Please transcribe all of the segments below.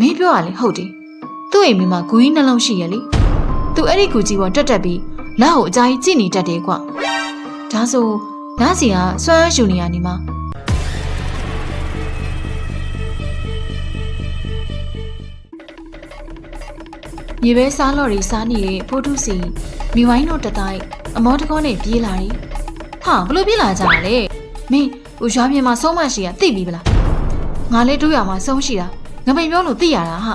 မင်းပြောရလေဟုတ်တယ်သူ့အိမ်မိမှာဂူကြီးနှလုံးရှိရလေသူအဲ့ဒီဂူကြီးပေါ်တက်တက်ပြီးလက်ကိုအကြိုင်းကြည့်နေတတ်တယ်ကွဒါဆိုနားစီကဆွမ်းယူနေရနေမှာမြေပဲစားလော်ရီစားနေတဲ့ဖိုးထုစီမိဝိုင်းတို့တတိုင်းအမောတကောနဲ့ပြေးလာတယ်ဟာဘလို့ပြေးလာကြတာလဲမင်းဦးရွာပြင်မှာဆုံးမရှိရသိပြီဗလားငါလည်းတို့ရမှာဆုံးရှိတာ ငပိန်ပြောလို့သိရတာဟာ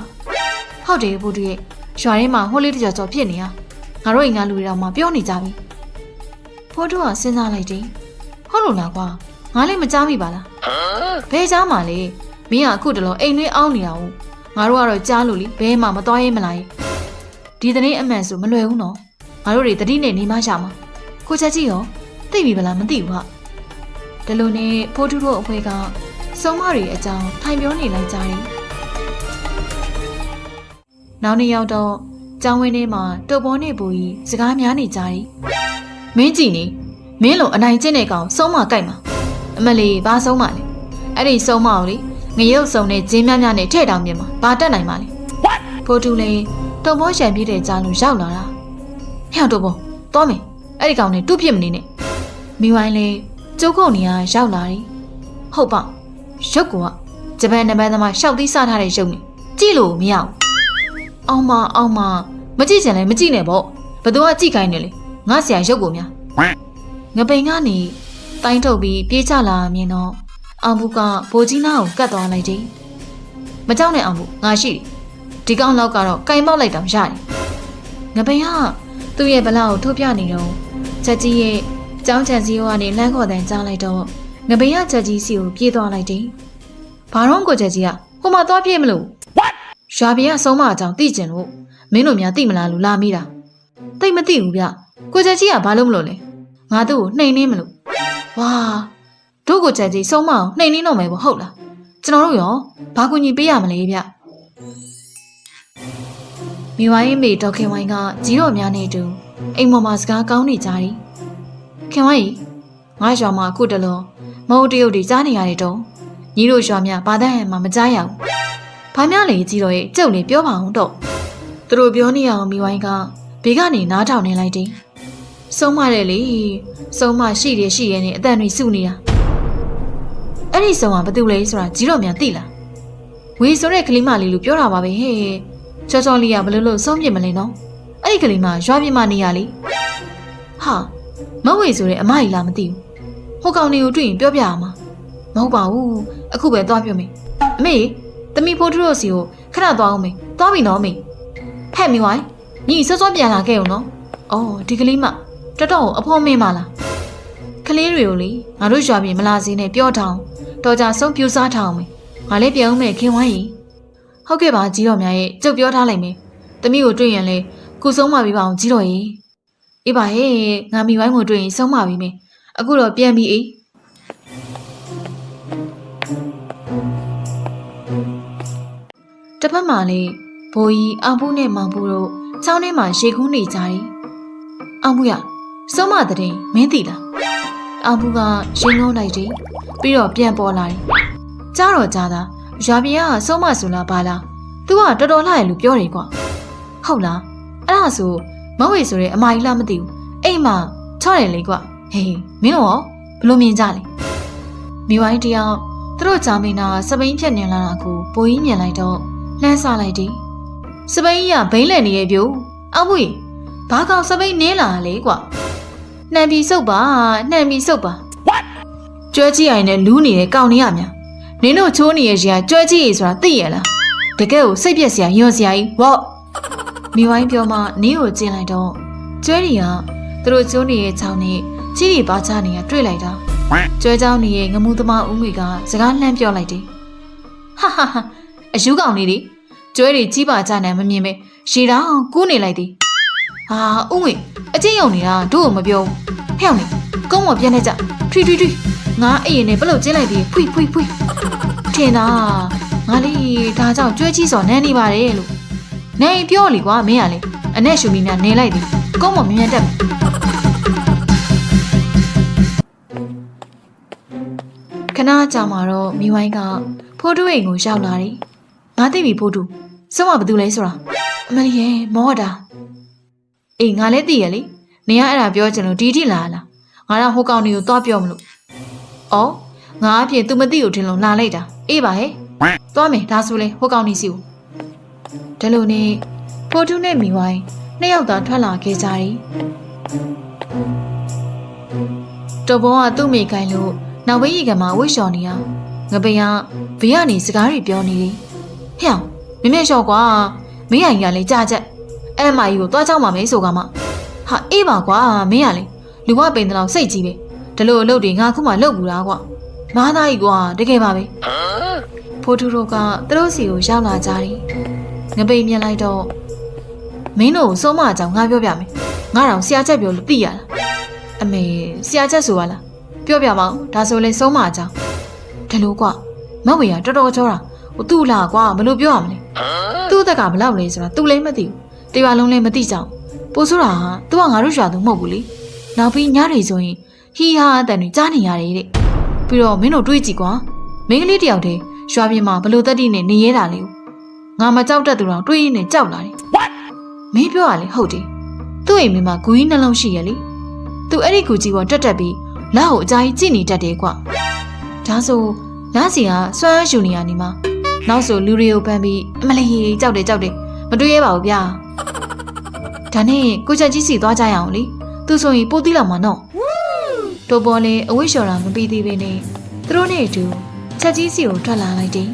ဟုတ်တယ်ဖိုးထုရဲ့ရွာထဲမှာဟိုးလေးတကြော်ကြော်ဖြစ်နေတာငါတို့အိမ်ကလူတွေတော့မှပြောနေကြပြီဖိုးထုကစဉ်းစားလိုက်တယ်ဟုတ်လို့လားကွာငါလည်းမကြားမိပါလားဘယ်ကြားမှာလဲမင်းကအခုတလုံးအိမ်တွင်းအောင်းနေတာဟုတ်ငါတို့ကတော့ကြားလို့လေဘဲမှမသွားရဲမလားဒီတနေ့အမှန်ဆိုမလွယ်ဘူးနော်ငါတို့တွေတတိနဲ့နေမှရှာမှာကိုချက်ကြီးရောသိပြီဗလားမသိဘူးဟာဒီလိုနဲ့ဖိုးထုတို့အဖွဲကစုံမတွေအကြောင်းထိုင်ပြောနေလိုက်ကြတယ် နောက်နေ့ရောက်တော့ကျောင်းဝင်းထဲမှာတုပ်ပေါ်နေပူကြီးစကားများနေကြတယ်မင်းကြည့်နေမင်းလိုအနိုင်ကျင့်တဲ့ကောင်စုံမကြိုက်မှာအမလီဘာဆုံးမလဲအဲ့ဒီစုံမကိုလေငရုတ်စုံနဲ့ဂျင်းများများနဲ့ထဲ့တောင်ပြင်မှာဘာတက်နိုင်မှာလဲဖိုးထုလည်းတုပ်ပေါ်ရှံပြည့်တဲ့ကြားလို့ရောက်လာတာဟဲ့တုပ်ပေါ်သွားမယ်အဲ့ဒီကောင်နဲ့တူးဖြစ်မနေနဲ့မိဝိုင်းလည်းကျုပ်ခုန်နေရရောက်လာတယ်ဟုတ်ပါရုပ်ကဂျပန်နံပါတ်သမားရှောက်သီးစားထားတဲ့ရုပ်နဲ့ကြည့်လို့မရဘူး အောင်မအောင်မမကြည့်ချင်လဲမကြည့်နဲ့ပေါ့ဘသူကကြည့်ခိုင်းနေလေငါဆရာရုပ်ကိုများငပိန်ကနေတိုင်းထုတ်ပြီးပြေးချလာမြင်တော့အောင်ဘူးကဘိုးကြီးနာကိုကတ်သွားလိုက်တယ်မကြောက်နဲ့အောင်ဘူးငါရှိတယ်ဒီကောင်လောက်ကတော့ကင်မောက်လိုက်တော့ရတယ်ငပိန်ကသူ့ရဲ့ဗလာကိုထုတ်ပြနေတော့ချက်ကြီးရဲ့ကျောင်းချန်စီကနေလမ်းခေါ်တန်းကြားလိုက်တော့ငပိန်ကချက်ကြီးစီကိုပြေးသွားလိုက်တယ်ဘာတော့ကိုချက်ကြီးကဟိုမှာသွားပြေးမလို့ ရွာပြင်ကဆုံးမအကြောင်းသိကျင်လို့မင်းတို့များသိမလားလို့လာမိတာသိမသိဘူးဗျကိုချက်ကြီးကဘာလို့မလို့လဲငါသူ့ကိုနှိမ်နှင်းမလို့ဝါတို့ကိုချက်ကြီးဆုံးမအောင်နှိမ်နှင်းတော့မယ်ပေါ့ဟုတ်လားကျွန်တော်တို့ရောဘာကူညီပေးရမလဲဗျမိဝိုင်းမေဒေါက်ခင်ဝိုင်းကကြီးတော်များနဲ့အတူအိမ်ပေါ်မှာစကားကောင်းနေကြတယ်ခင်ဝိုင်းငါရွာမှာအခုတလုံးမဟုတ်တရုတ်တွေကြားနေရတယ်တော့ညီတို့ရွာများဘာသာဟန်မှမကြားရဘူး။ ဘာများလဲကြီးတော့ရဲ့ကြုတ်နေပြောပါအောင်တော့။သူတို့ပြောနေအောင်မိဝိုင်းကဘေးကနေနားထောင်နေလိုက်တယ်။ဆုံးမတယ်လေ။ဆုံးမရှိတယ်ရှိရဲ့နဲ့အတန်တွေစုနေတာ။အဲ့ဒီဆုံးကဘာတူလဲဆိုတာကြီးတော့များသိလား။ဝေဆိုတဲ့ကလေးမလေးလို့ပြောတာပါပဲဟဲ့။ချောချောလေးကဘလို့လို့ဆုံးပြစ်မလဲနော်။အဲ့ဒီကလေးမရွာပြမနေရလေ။ဟာမဝေဆိုတဲ့အမကြီးလားမသိဘူး။ဟိုကောင်တွေကိုတွေ့ရင်ပြောပြရမှာ။မဟုတ်ပါဘူး။အခုပဲသွားပြောမယ်။အမေ။ တမီဖိုးထရိုစီကိုခဏသွားအောင်မေ။သွားပြီနော်မေ။ဟဲ့မိဝိုင်းညီစောစောပြန်လာခဲ့အောင်နော်။အော်ဒီကလေးမတော်တော်အဖော်မင်းပါလား။ကလေးတွေကိုလေငါတို့ရွာပြင်မလာစေနဲ့ပြောထောင်တော်ကြဆုံးပြူစားထောင်မေ။ငါလည်းပြောင်းမယ်ခင်ဝိုင်းရီ။ဟုတ်ကဲ့ပါကြီးတော်များရဲ့ကြုတ်ပြောထားလိုက်မယ်။တမီကိုတွေ့ရင်လေကုဆုံးမပြီးပါအောင်ကြီးတော်ရေ။အေးပါဟဲ့ငါမိဝိုင်းကိုတွေ့ရင်ဆုံးမပြီးမေ။အခုတော့ပြန်ပြီအေး။ တစ်ဖက်မှာလေဘိုးကြီးအောင်ဖူးနဲ့မောင်ဖူးတို့ချောင်းထဲမှာရေကူးနေကြတယ်။အောင်ဖူးရဆုံးမတဲ့မင်းသိလား။အောင်ဖူးကရင်ငုံလိုက်တယ်။ပြီးတော့ပြန်ပေါ်လာတယ်။ကြားတော့ကြားတာရွာပြင်ကဆုံးမဆိုလားပါလား။ तू ကတော်တော်လှရလို့ပြောတယ်ကွာ။ဟုတ်လား။အဲ့ဒါဆိုမဝေဆိုတဲ့အမကြီးလားမသိဘူး။အိမ်မှာချော့တယ်လေကွာ။ဟေးမင်းတို့ရောဘလို့မြင်ကြလဲ။မိဝိုင်းတယောက်သူတို့ဂျာမင်နာစပိန်ဖြတ်နေလာတာကိုဘိုးကြီးမြင်လိုက်တော့ လှမ်းဆလိုက်တယ်။စပိန်ကြီးကဘိန်းလည်နေရဲ့ပြို။အောက်မွေဘာကောင်စပိန်နင်းလာလေကွာ။နှံပြီးစုပ်ပါနှံပြီးစုပ်ပါ။ကျွဲကြီးအိုင်နဲ့လူးနေတဲ့ကောင်းနေရများနင်းတို့ချိုးနေရဲ့ရှင်ကကျွဲကြီးရေဆိုတာသိရလားတကယ်ကိုစိတ်ပြက်စရာညွန်စရာကြီးဝေါ့မိဝိုင်းပြောမှနင်းကိုကျင်းလိုက်တော့ကျွဲတွေကသူတို့ချိုးနေရဲ့ချောင်းနဲ့ကြီးတွေပါချနေရတွေ့လိုက်တာကျွဲချောင်းနေရဲ့ငမှုသမားဦးငွေကစကားလှမ်းပြောလိုက်တယ်ဟာဟာဟာ အယူကောင်လေးတွေကျွဲတွေကြီးပါချနိုင်မမြင်ပဲရေတောင်ကူးနေလိုက်သည်ဟာဦးငွေအချင်းယုံနေတာတို့ကိုမပြောဘူးဟဲ့အောင်လေကုန်းမပြန်နေကြထွီထွီထွီငါအရင်နဲ့ဘလို့ကျင်းလိုက်ပြီးဖွိဖွိဖွိထင်တာငါလေးဒါကြောင့်ကြွဲကြီးစော်နန်းနေပါတယ်လို့နေပြောလေကွာမင်းကလေအနဲ့ရှူမီများနေလိုက်သည်ကောင်းမမြန်မြန်တက်ခဏကြာမှာတော့မိဝိုင်းကဖိုးတို့အိမ်ကိုရောက်လာတယ် ငါသိပြီဖိုးတူစုံမဘာတူလဲဆိုတာအမလီရဲ့မောတာအေးငါလည်းသိရလေနေကအဲ့ဒါပြောချင်လို့ဒီထိလာလားငါတော့ဟိုကောင်တွေကိုသွားပြောမလို့ဩငါအပြင် तू မသိကိုထင်လို့လာလိုက်တာအေးပါဟဲ့သွားမယ်ဒါဆိုလဲဟိုကောင်နေစီကိုဒါလို့နေဖိုးတူနဲ့မိဝိုင်းနှစ်ယောက်သာထွက်လာခဲ့ကြတယ်တော်ဘောကသူ့မိကိုင်းလို့နောက်ဘေးရီကမှာဝိတ်လျှော်နေရငပိန်ကဘေးကနေစကားတွေပြောနေတယ် ဟဲ့အောင်မင်းမလျှော်ကွာမင်းရိုင်ကလည်းကြာချက်အဲ့မကြီးကိုသွားကြောက်မှာမဲဆိုကမှဟာအေးပါကွာမင်းရလေလူဝပိန်တလောက်စိတ်ကြီးပဲဒါလို့အလုပ်တွေငါခုမှလုပ်ဘူးလားကွာမားသားကြီးကွာတကယ်ပါပဲဖိုးထူတို့ကသူတို့စီကိုရောက်လာကြတယ်ငပိန်မြင်လိုက်တော့မင်းတို့စိုးမအကြောင်းငါပြောပြမယ်ငါတောင်ဆရာချက်ပြောလို့သိရလားအမေဆရာချက်ဆိုပါလားပြောပြပါဦးဒါဆိုလေစိုးမအကြောင်းဒါလို့ကွာမဝေရတော်တော်ကြောတာဟို သူ့လားကွာဘယ်လိုပြောရမလဲသူ့အသက်ကဘယ်လောက်လဲဆိုတာ तू လည်းမသိဘူးတရွာလုံးလည်းမသိကြဘူးပို့ဆိုတာဟာ तू ကငါတို့ရွာသူမဟုတ်ဘူးလေနောက်ပြီးညတွေဆိုရင်ဟီဟာအတန်တွေကြားနေရတယ်တဲ့ပြီးတော့မင်းတို့တွေးကြည့်ကွာမင်းကလေးတယောက်တည်းရွာပြင်မှာဘလို့တက်တိနဲ့နေရတာလေငါမကြောက်တတ်သူတော့တွေးရင်းနဲ့ကြောက်လာတယ်မင်းပြောရလေဟုတ်တယ်သူ့အိမ်မင်းမှာဂူကြီးနှလုံးရှိရလေသူအဲ့ဒီဂူကြီးပေါ်တက်တက်ပြီးလက်ကိုအကြိုင်းကြည့်နေတတ်တယ်ကွဒါဆိုလက်စီကစွမ်းယူနေရနေမှာ နောက်ဆိုလူတွေကိုဖမ်းပြီးအမလီကြောက်တယ်ကြောက်တယ်မတွေးရပါဘူးဗျာဒါနဲ့ကိုချက်ကြီးစီသွားကြရအောင်လေသူဆိုရင်ပို့သီးလာမှာနော်တို့ပေါ်လေအဝိရှော်တာမပြီးသေးပဲနဲ့သူတို့နဲ့အတူချက်ကြီးစီကိုထွက်လာလိုက်တယ်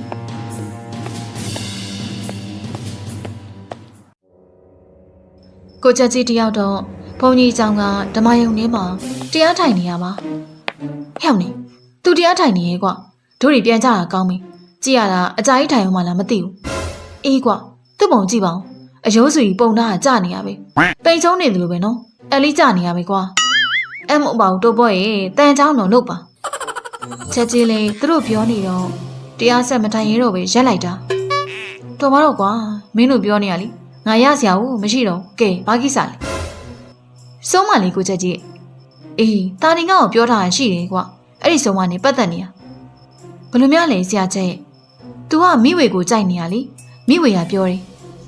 ကိုချက်ကြီးတယောက်တော့ဘုံကြီးကြောင်ကဓမ္မယုံထဲမှာတရားထိုင်နေရပါဟဲ့နေသူတရားထိုင်နေရဲ့ကွာတို့တွေပြန်ကြတာကောင်းပြီ ကြည့်ရတာအကြိုက်ထိုင်အောင်မလားမသိဘူးအေးကွသူ့ပုံကြည့်ပါဦးအယိုးစုကြီးပုံသားကကြာနေရပဲပိန်ချုံးနေတယ်လို့ပဲနော်အဲလေးကြာနေရပဲကွာအဲ့မဟုတ်ပါဘူးတိုးပေါ်ရေတန်ချောင်းတော့လုပ်ပါချက်ကြီးလေးသူတို့ပြောနေတော့တရားဆက်မထိုင်ရတော့ပဲရက်လိုက်တာတော်ပါတော့ကွာမင်းတို့ပြောနေရလीငါရစရာဘူးမရှိတော့ကဲဘာကိစ္စလဲဆုံးမလေးကိုချက်ကြီးအေးတာရင်ကောပြောထားတာရှိတယ်ကွာအဲ့ဒီဆုံးမနေပတ်သက်နေရဘယ်လိုများလဲဆရာချက် तू ကမိဝေကိုကြိုက်နေရလीမိဝေကပြောတယ်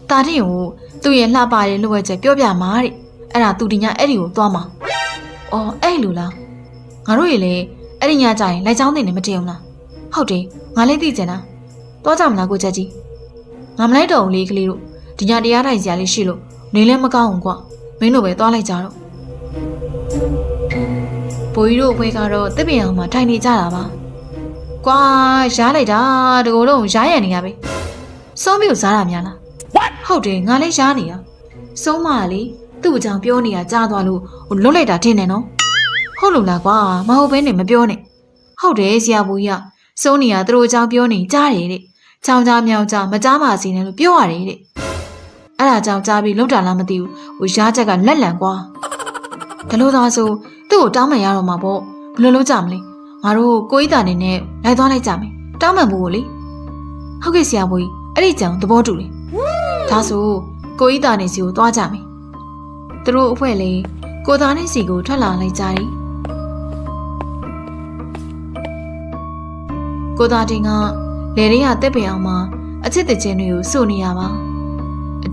တာတင်ကိုသူ့ရဲ့လှပတဲ့လိုဝက်ချက်ပြောပြမှာတဲ့အဲ့ဒါသူဒီညအဲ့ဒီကိုသွားမှာအော်အဲ့လိုလားငါတို့ရေလေအဲ့ဒီညကြရင်လိုက်ချောင်းတင်နေမတည်အောင်လားဟုတ်တယ်ငါလည်းသိချင်တာသွားကြမလားကိုချက်ကြီးငါမလိုက်တော့ဘူးလေကလေးတို့ဒီညတရားထိုင်စရာလေးရှိလို့နေလည်းမကောင်းဘူးကွာမင်းတို့ပဲသွားလိုက်ကြတော့ဘိုးကြီးတို့အဖွဲကတော့တစ်ပင်အောင်မှာထိုင်နေကြတာပါ ကွာရားလိုက်တာတကူလုံးရားရံနေရပဲစုံးမျိုးစားတာများလားဟုတ်တယ်ငါလည်းရားနေတာစုံးမလေသူ့အကြောင်းပြောနေတာကြားသွားလို့ဟိုလွတ်လိုက်တာထင်တယ်နော်ဟုတ်လို့လားကွာမဟုတ်ဘဲနဲ့မပြောနဲ့ဟုတ်တယ်ဆရာဘူးကြီးကစုံးနေတာသူတို့အကြောင်းပြောနေကြားတယ်တဲ့ချောင်းချားမြောင်ချားမကြားပါစေနဲ့လို့ပြောရတယ်တဲ့အဲ့ဒါကြောင့်ကြားပြီးလှုပ်တာလားမသိဘူးဟိုရားချက်ကလက်လံကွာဒါလို့သာဆိုသူ့ကိုတောင်းမှန်ရတော့မှာပေါ့ဘယ်လိုလုပ်ကြမလဲ ငါတို့ကိုကြီးတာနေနဲ့လိုက်သွားလိုက်ကြမယ်တောင်းမှန်ဖို့ကိုလေဟုတ်ကဲ့ဆရာဘူးကြီးအဲ့ဒီကြောင်သဘောတူတယ်ဒါဆိုကိုကြီးတာနေစီကိုသွားကြမယ်သူတို့အဖွဲ့လေကိုသားနေစီကိုထွက်လာလိုက်ကြတယ်ကိုသားတင်ကလေရဲရတက်ပင်အောင်မှာအချစ်တချင်းတွေကိုစုနေရပါ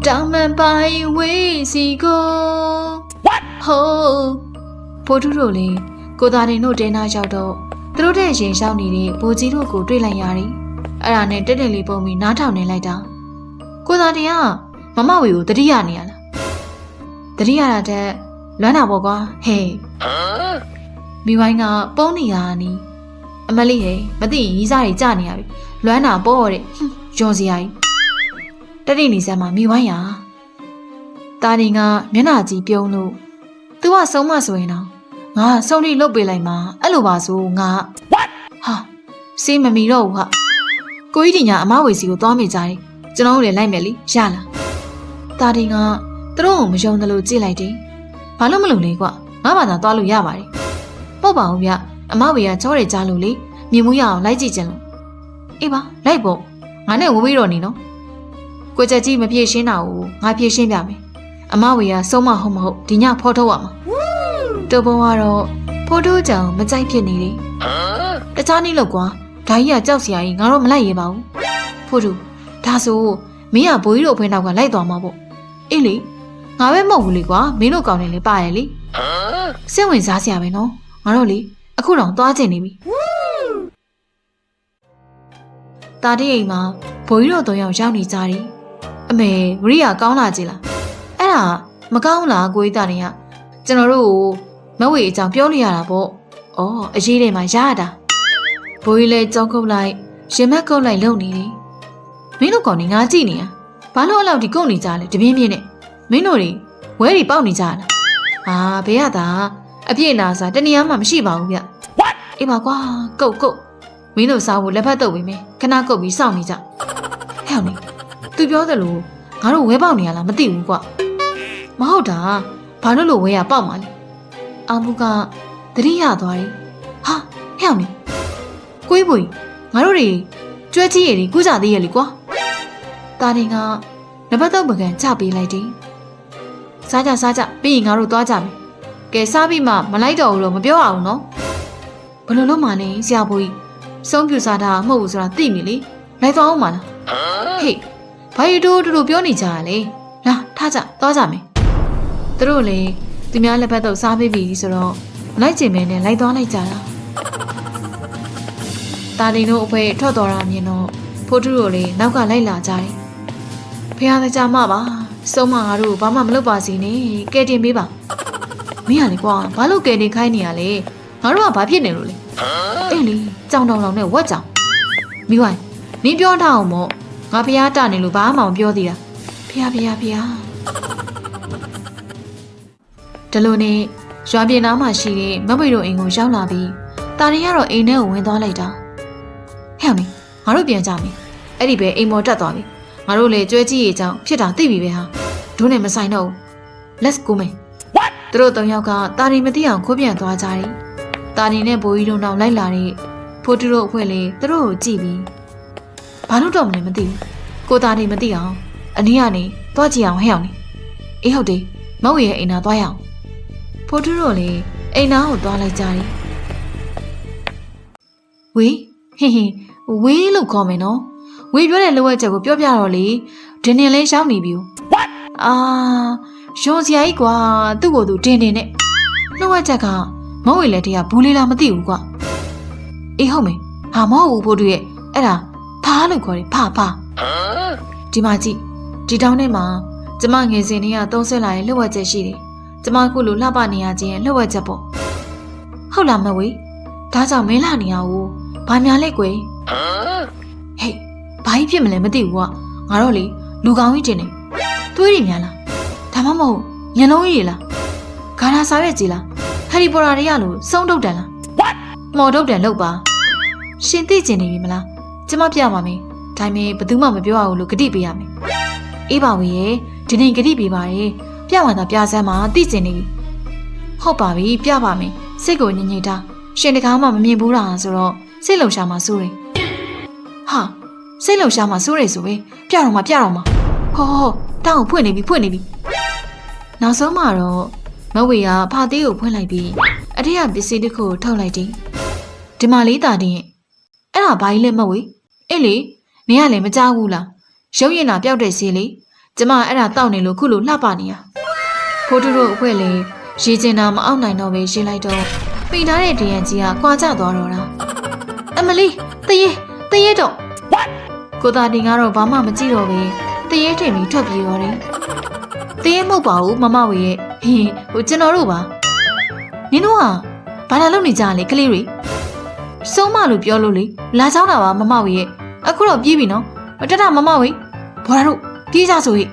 တောင်းမှန်ပါဝေးစီကိုဟိုးဖိုးထုတို့လေကိုသားတင်တို့တင်းနာရောက်တော့ သူတို့တဲ့ရင်ရှောင်းနေတဲ့ဘိုးကြီးတို့ကိုတွေ့လိုက်ရတယ်အဲ့ဒါနဲ့တက်တက်လေးပုံပြီးနားထောင်နေလိုက်တာကိုသားတင်ကမမဝေကိုတတိယနေရလားတတိယတာတဲ့လွမ်းတာပေါ့ကွာဟေးမိဝိုင်းကပုံးနေရနီအမလေးဟဲ့မသိရင်ရီးစားတွေကြာနေရပြီလွမ်းတာပေါ့တဲ့ဟွန်းကြော်စရာကြီးတတိနေစမ်းမှာမိဝိုင်းရတာရင်ကမျက်နှာကြီးပြုံးလို့ तू ကဆုံးမဆိုရင်တော့ ငါစုံထိလုတ်ပေးလိုက်မှာအဲ့လိုပါဆိုငါဟာစေးမမီတော့ဘူးဟာကိုကြီးတင်ညာအမဝေစီကိုသွားမိကြတယ်ကျွန်တော်တို့လည်းလိုက်မယ်လीရလားတာတင်ကသူတို့ကိုမယုံတယ်လို့ကြည့်လိုက်တယ်ဘာလို့မလုပ်လဲကွာငါဘာသာသွားလို့ရပါတယ်ပေါ့ပါဦးဗျအမဝေကကြောတယ်ကြားလို့လေမြင်မှုရအောင်လိုက်ကြည့်ကြလို့အေးပါလိုက်ပေါ့ငါနဲ့ဝဝေးတော့နေနော်ကိုချက်ကြီးမပြေရှင်းတာကိုငါပြေရှင်းပြမယ်အမဝေကဆုံးမဟုတ်မဟုတ်ဒီညဖော်ထုတ်ရမှာ တူဘုံကတော့ဖော်ထုတ်ကြောင်မကြိုက်ဖြစ်နေတယ်တခြားနည်းလို့ကွာဒါကြီးကကြောက်စရာကြီးငါတော့မလိုက်ရပါဘူးဖို့သူဒါဆိုမင်းကဘိုးကြီးတို့အဖွဲနောက်ကလိုက်သွားမှာပေါ့အေးလေငါပဲမဟုတ်ဘူးလေကွာမင်းတို့ကောင်းတယ်လေပါရဲ့လေစိတ်ဝင်စားစရာပဲနော်ငါတို့လေအခုတော့သွားကျင်နေပြီတာတိအိမ်မှာဘိုးကြီးတို့သုံးယောက်ရောက်နေကြတယ်အမေဝရိယကောင်းလာကြလားအဲ့ဒါမကောင်းလားကိုကြီးတာနေကကျွန်တော်တို့ကို မဝေအကြောင်းပြောနေရတာပေါ့ဩအရေးတွေမှာရရတာဘိုးကြီးလည်းကြောက်ကုတ်လိုက်ရင်မက်ကုတ်လိုက်လုံနေတယ်မင်းတို့ကောင်နေငါကြည့်နေရဘာလို့အဲ့လောက်ဒီကုတ်နေကြလဲတပြင်းပြင်းနဲ့မင်းတို့တွေဝဲတွေပေါက်နေကြလားအာဘေးရတာအပြည့်နာစားတဏှာမှမရှိပါဘူးဗျအေးပါကွာကုတ်ကုတ်မင်းတို့စားဖို့လက်ဖက်တုပ်ပေးမယ်ခဏကုတ်ပြီးစောင့်နေကြဟဲ့အောင်နေသူပြောသလိုငါတို့ဝဲပေါက်နေရလားမသိဘူးကွမဟုတ်တာဘာလို့လို့ဝဲရပေါက်မှာလဲ အာမူကတတိယသွားတယ်ဟာဟဲ့အောင်နေကိုကြီးဘွေငါတို့တွေကျွဲကြီးရည်ကူးကြသေးရဲ့လေကွာတာတင်ကနံပါတ်3ပကံချပေးလိုက်တယ်စားကြစားကြပြီးရင်ငါတို့သွားကြမယ်ကဲစားပြီးမှမလိုက်တော့ဘူးတော့မပြောအောင်နော်ဘယ်လိုလုပ်မှလဲဆရာဘွေကြီးစုံပြူစားတာမဟုတ်ဘူးဆိုတာသိပြီလေလိုက်သွားအောင်မလားဟေးဘာရီတို့တူတူပြောနေကြရလဲလာထားကြသွားကြမယ်သူတို့လေ သူများလက်ဖက်တော့စားပြီးပြီဆိုတော့မလိုက်ချင်မဲနဲ့လိုက်သွားလိုက်ကြတာတာတင်တို့အဖွဲထွက်တော်တာမြင်တော့ဖိုးတူတို့လေနောက်ကလိုက်လာကြတယ်ဖះသားကြမပါစုံမငါတို့ဘာမှမလုပ်ပါစေနဲ့ကဲတင်ပေးပါမင်းကလေကွာဘာလို့ကဲတင်ခိုင်းနေရလဲငါတို့ကဘာဖြစ်နေလို့လဲအေးလေကြောင်တောင်တောင်နဲ့ဝက်ကြောင်မိဝိုင်းနင်းပြောထားအောင်မို့ငါဖះတနေလို့ဘာမှမပြောသေးတာဖះဖះဖះ ဒီလိုနဲ့ရွာပြင်နားမှာရှိတဲ့မမေတို့အိမ်ကိုရောက်လာပြီးတာရင်ကတော့အိမ်ထဲကိုဝင်သွားလိုက်တာဟဲ့မင်းငါတို့ပြန်ကြမယ်အဲ့ဒီပဲအိမ်မော်တက်သွားပြီငါတို့လည်းကြွဲကြည့်ရေးအကြောင်းဖြစ်တာသိပြီပဲဟာဒုနဲ့မဆိုင်တော့ဘူး let's go မယ်သူတို့သုံးယောက်ကတာရင်မသိအောင်ခိုးပြန်သွားကြတယ်တာရင်နဲ့ဘိုးကြီးတို့နောက်လိုက်လာတဲ့ဖိုးတူတို့အဖွဲ့လေးသူတို့ကိုကြည့်ပြီးဘာလို့တော့မလဲမသိဘူးကိုတာရင်မသိအောင်အနည်းကနေသွားကြည့်အောင်ဟဲ့အောင်နေအေးဟုတ်တယ်မဟုတ်ရဲ့အိမ်နာသွားရအောင် ဖိုးတူတို့လည်းအိမ်နာကိုသွားလိုက်ကြတယ်ဝေးဟင်းဟင်းဝေးလို့ခေါ်မယ်နော်ဝေးပြောတဲ့လိုအပ်ချက်ကိုပြောပြတော့လေဒင်းနေလဲရှောင်းနေပြီ။အာရုံစရာကြီးကွာသူ့ကိုယ်သူတင်းတင်းနဲ့လိုအပ်ချက်ကမဟုတ်ရင်လည်းတရားဘူးလေးလားမသိဘူးကွာ။အေးဟုတ်မယ်။ဟာမဟုတ်ဘူးဖို့တူရဲ့အဲ့ဒါဖားလို့ခေါ်တယ်ဖားဖား။ဒီမှာကြည့်ဒီတောင်းထဲမှာကျမငယ်စဉ်လေးကသုံးဆွဲလာတဲ့လိုအပ်ချက်ရှိတယ်။ ကျမအခုလိုလှပနေရခြင်းရဲ့လိုအပ်ချက်ပေါ့။ဟုတ်လားမဝေး။ဒါကြောင့်မင်းလာနေရဘူး။ဘာများလဲကွယ်။ဟေးဘာကြီးဖြစ်မလဲမသိဘူးကွာငါတော့လေလူကောင်းကြီးတင်နေသွေးတွေများလားဒါမှမဟုတ်ညလုံးကြီးတွေလားဂါရာစားရက်ကြီးလားဟယ်ရီပိုတာတွေကလို့စုံတုတ်တန်လားမော်တုတ်တန်လောက်ပါရှင်သိကျင်နေပြီမလားကျမပြပါမယ်ဒါပေမဲ့ဘယ်သူမှမပြောရဘူးလို့ဂတိပေးရမယ်အေးပါဝေရဲ့ဒီနေ့ဂတိပေးပါရဲ့ ပြမှသာပြစမ်းမှာသိကျင်နေပြီဟုတ်ပါပြီပြပါမယ်စိတ်ကိုညင်ညင်ထားရှင်တကားမှမမြင်ဘူးလားဆိုတော့စိတ်လုံရှာမှာစိုးတယ်ဟာစိတ်လှုပ်ရှားမှစိုးရိမ်ဆိုပဲပြတော့မှပြတော့မှဟောဟောတောင်းကိုဖွင့်နေပြီဖွင့်နေပြီနောက်ဆုံးမှတော့မဝေကဖာသေးကိုဖွင့်လိုက်ပြီးအထက်ကပစ္စည်းတစ်ခုကိုထုတ်လိုက်တယ်ဒီမလေးတာတင်အဲ့ဒါဘာကြီးလဲမဝေအေးလေနင်ကလည်းမကြောက်ဘူးလားရုပ်ရင်တာပျောက်တဲ့စီးလေကျမအဲ့ဒါတောက်နေလို့ခုလိုလှပနေရ ဖိုးတူတို့အဖွဲလေရေကျင်တာမအောင်နိုင်တော့ပဲရှင်းလိုက်တော့ပိန်ထားတဲ့ဒရန်ကြီးကကွာကျသွားတော့တာအမလီတရေတရေတော့ကိုသားတင်ကတော့ဘာမှမကြည့်တော့ပဲတရေထင်ပြီးထွက်ပြေးတော့တယ်။တရေမဟုတ်ပါဘူးမမဝေရဲ့ဟင်းဟိုကျွန်တော်တို့ပါ။နင်တို့ကဘာလာလုပ်နေကြလဲကလေးတွေ။စုံးမလို့ပြောလို့လေလာချောင်းတာပါမမဝေရဲ့အခုတော့ပြေးပြီနော်။တတမမဝေဘော်လာတို့ပြေးကြဆိုဟိ